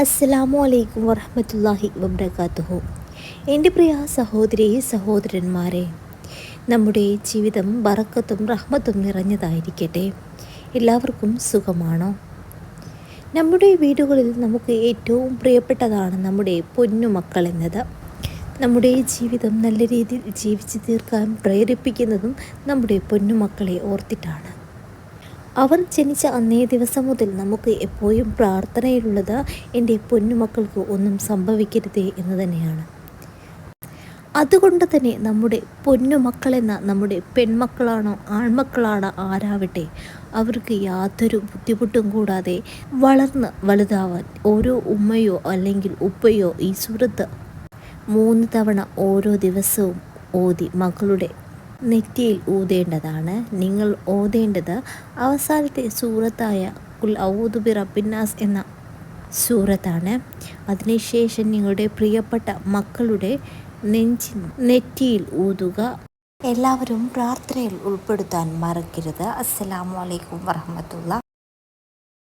അസ്സലാമു അലൈക്കും വറഹമത്തല്ലാഹി വബർക്കാത്തുഹു എന്റെ പ്രിയ സഹോദരി സഹോദരന്മാരെ നമ്മുടെ ജീവിതം ബറക്കത്തും റഹ്മത്തും നിറഞ്ഞതായിരിക്കട്ടെ. എല്ലാവർക്കും സുഖമാണോ? നമ്മുടെ വീടുകളിൽ നമുക്ക് ഏറ്റവും പ്രിയപ്പെട്ടതാണ് നമ്മുടെ പൊന്നുമക്കൾ എന്നത്. നമ്മുടെ ജീവിതം നല്ല രീതിയിൽ ജീവിച്ചു തീർക്കാൻ പ്രേരിപ്പിക്കുന്നതും നമ്മുടെ പൊന്നുമക്കളെ ഓർത്തിട്ടാണ്. അവർ ജനിച്ച അന്നേ ദിവസം മുതൽ നമുക്ക് എപ്പോഴും പ്രാർത്ഥനയിലുള്ളത് എന്റെ പൊന്നുമക്കൾക്ക് ഒന്നും സംഭവിക്കരുതേ എന്ന് തന്നെയാണ്. അതുകൊണ്ട് തന്നെ നമ്മുടെ പൊന്നുമക്കളെന്ന നമ്മുടെ പെൺമക്കളാണോ ആൺമക്കളാണോ ആരാവട്ടെ അവർക്ക് യാതൊരു ബുദ്ധിമുട്ടും കൂടാതെ വളർന്ന് വലുതാവാൻ ഓരോ ഉമ്മയോ അല്ലെങ്കിൽ ഉപ്പയോ ഈ സുഹൃത്ത് മൂന്ന് തവണ ഓരോ ദിവസവും ഓതി മകളുടെ നെറ്റിയിൽ ഊതേണ്ടതാണ്. നിങ്ങൾ ഓതേണ്ടത് അവസാനത്തെ സൂറത്തായ കുൽ ഔദുബി റബിന്നാസ് എന്ന സൂറത്താണ്. അതിനുശേഷം നിങ്ങളുടെ പ്രിയപ്പെട്ട മക്കളുടെ നെഞ്ചി നെറ്റിയിൽ ഊതുക. എല്ലാവരും പ്രാർത്ഥനയിൽ ഉൾപ്പെടുത്താൻ മറക്കരുത്. അസ്സലാമു അലൈക്കും വറഹമത്തുള്ള